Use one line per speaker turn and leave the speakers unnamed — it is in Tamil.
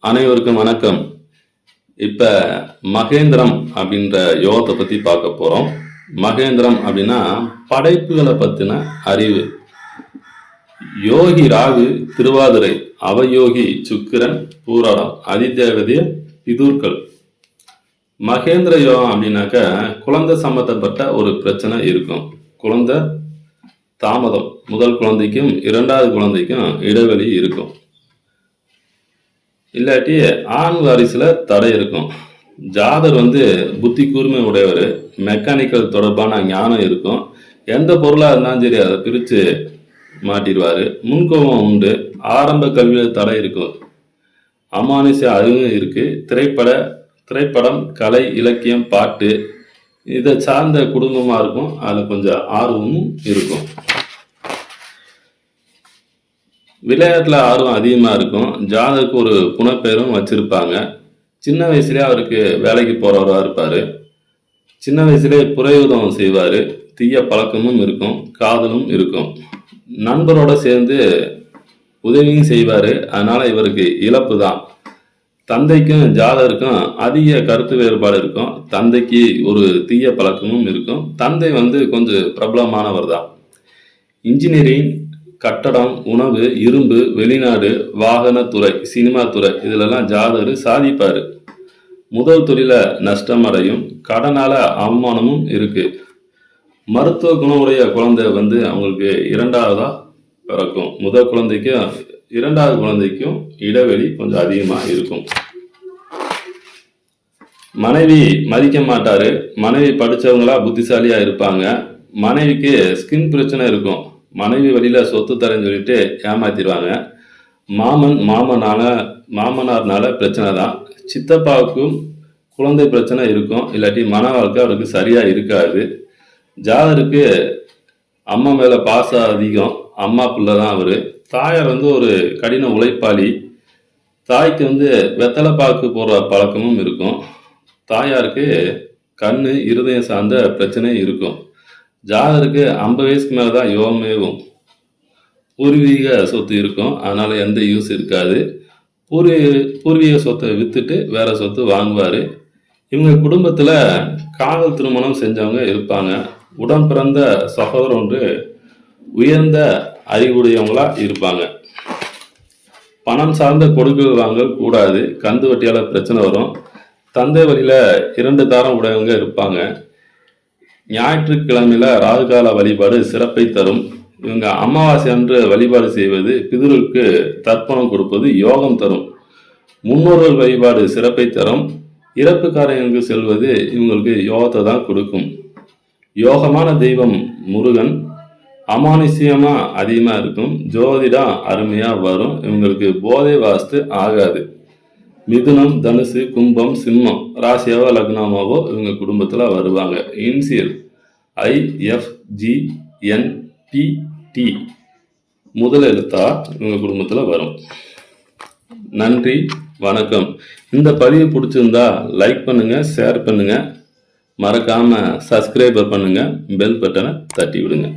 அனைவருக்கும் வணக்கம். இப்ப மகேந்திரம் அப்படின்ற யோகத்தை பத்தி பார்க்க போறோம். மகேந்திரம் அப்படின்னா படைப்புகளை பத்தின அறிவு. யோகி ராகு திருவாதிரை அவயோகி சுக்கிரன் பூராடம் அதிதேவதிய பிதூர்கள். மகேந்திர யோகம் அப்படின்னாக்க குழந்தை சம்பந்தப்பட்ட ஒரு பிரச்சனை இருக்கும். குழந்தை தாமதம். முதல் குழந்தைக்கும் இரண்டாவது குழந்தைக்கும் இடைவெளி இருக்கும். இல்லாட்டி ஆண் வாரிசுல தடை இருக்கும். ஜாதர் வந்து புத்தி கூர்மை உடையவர் மெக்கானிக்கல் தொடர்பான ஞானம் இருக்கும். எந்த பொருளா இருந்தாலும் சரி அதை பிரிச்சு மாட்டிடுவாரு. முன்கோபம் உண்டு. ஆரம்ப கல்வியில் தடை இருக்கும். அமானுஷ அறிவும் இருக்கு. திரைப்பட திரைப்படம் கலை இலக்கியம் பாட்டு இதை சார்ந்த குடும்பமா இருக்கும். அதுல கொஞ்சம் ஆர்வமும் இருக்கும். விளையாட்டில் ஆர்வம் அதிகமாக இருக்கும். ஜாதருக்கு ஒரு புனப்பெயரும் வச்சுருப்பாங்க. சின்ன வயசுலேயே அவருக்கு வேலைக்கு போகிறவராக இருப்பார். சின்ன வயசுலேயே புறையுதம் செய்வார். தீய பழக்கமும் இருக்கும் காதலும் இருக்கும். நண்பரோடு சேர்ந்து உதவியும் செய்வார். அதனால் இவருக்கு இழப்பு தான் தந்தைக்கும் ஜாதருக்கும் அதிக கருத்து வேறுபாடு இருக்கும். தந்தைக்கு ஒரு தீய பழக்கமும் இருக்கும். தந்தை வந்து கொஞ்சம் பிரபலமானவர் தான் இன்ஜினியரிங் கட்டடம் உணவு இரும்பு வெளிநாடு வாகனத்துறை சினிமா துறை இதிலெல்லாம் ஜாதகர் சாதிப்பார். முதல் தொழில நஷ்டம் அடையும் கடனால அவமானமும் இருக்குது மருத்துவ குணமுடைய குழந்தை வந்து அவங்களுக்கு இரண்டாவதாக பிறக்கும். முதல் குழந்தைக்கும் இரண்டாவது குழந்தைக்கும் இடைவெளி கொஞ்சம் அதிகமாக இருக்கும். மனைவி மதிக்க மாட்டார். மனைவி படிச்சவங்களா புத்திசாலியாக இருப்பாங்க. மனைவிக்கு ஸ்கின் பிரச்சனை இருக்கும். மனைவி வழியில் சொத்து தரேன்னு சொல்லிட்டு ஏமாத்திடுவாங்க. மாமன் மாமனால மாமனார்னால பிரச்சனை தான். சித்தப்பாவுக்கும் குழந்தை பிரச்சனை இருக்கும். இல்லாட்டி மன வாழ்க்கை அவருக்கு சரியாக இருக்காது. ஜாதருக்கு அம்மா மேலே பாசம் அதிகம். அம்மா பிள்ளை தான் அவர். தாயார் வந்து ஒரு கடின உழைப்பாளி. தாய்க்கு வந்து வெத்தலை பாக்கு போடுற பழக்கமும் இருக்கும். தாயாருக்கு கண் இருதயம் சார்ந்த பிரச்சனை இருக்கும். ஜாதருக்கு ஐம்பது வயசுக்கு மேலே தான் யோகமேவும் பூர்வீக சொத்து இருக்கும். அதனால் எந்த யூஸ் இருக்காது. பூர்வீக பூர்வீக சொத்தை விற்றுட்டு வேறு சொத்து வாங்குவார். இவங்க குடும்பத்தில் காதல் திருமணம் செஞ்சவங்க இருப்பாங்க. உடன் பிறந்த சகோதரர் ஒன்று உயர்ந்த அறிவுடையவங்களாக இருப்பாங்க. பணம் சார்ந்த கொடுக்கல் வாங்கல் கூடாது. கந்து வட்டியால் பிரச்சனை வரும். தந்தை வழியில் இரண்டு தாரம் உடையவங்க இருப்பாங்க. ஞாயிற்றுக்கிழமையில ராகுகால வழிபாடு சிறப்பை தரும். இவங்க அமாவாசை அன்று வழிபாடு செய்வது பிதருக்கு தர்ப்பணம் கொடுப்பது யோகம் தரும். முன்னோர்கள் வழிபாடு சிறப்பை தரும். இறப்பு காரியங்களுக்கு செல்வது இவங்களுக்கு யோகத்தை தான் கொடுக்கும். யோகமான தெய்வம் முருகன். அமானுஷ்யமா அதிகமா இருக்கும். ஜோதிடம் அருமையா வரும். இவங்களுக்கு போதை வாஸ்து ஆகாது. மிதுனம் தனுசு கும்பம் சிம்மம் ராசியாவோ லக்னமாவோ இவங்க குடும்பத்தில் வருவாங்க. இன்சியல் ஐஎஃப்ஜிஎன்பிடி முதல் எழுத்தா இவங்க குடும்பத்தில் வரும். நன்றி வணக்கம். இந்த பதிவு பிடிச்சிருந்தா லைக் பண்ணுங்கள் ஷேர் பண்ணுங்கள் மறக்காமல் சப்ஸ்கிரைபர் பண்ணுங்கள் பெல் பட்டனை தட்டி விடுங்க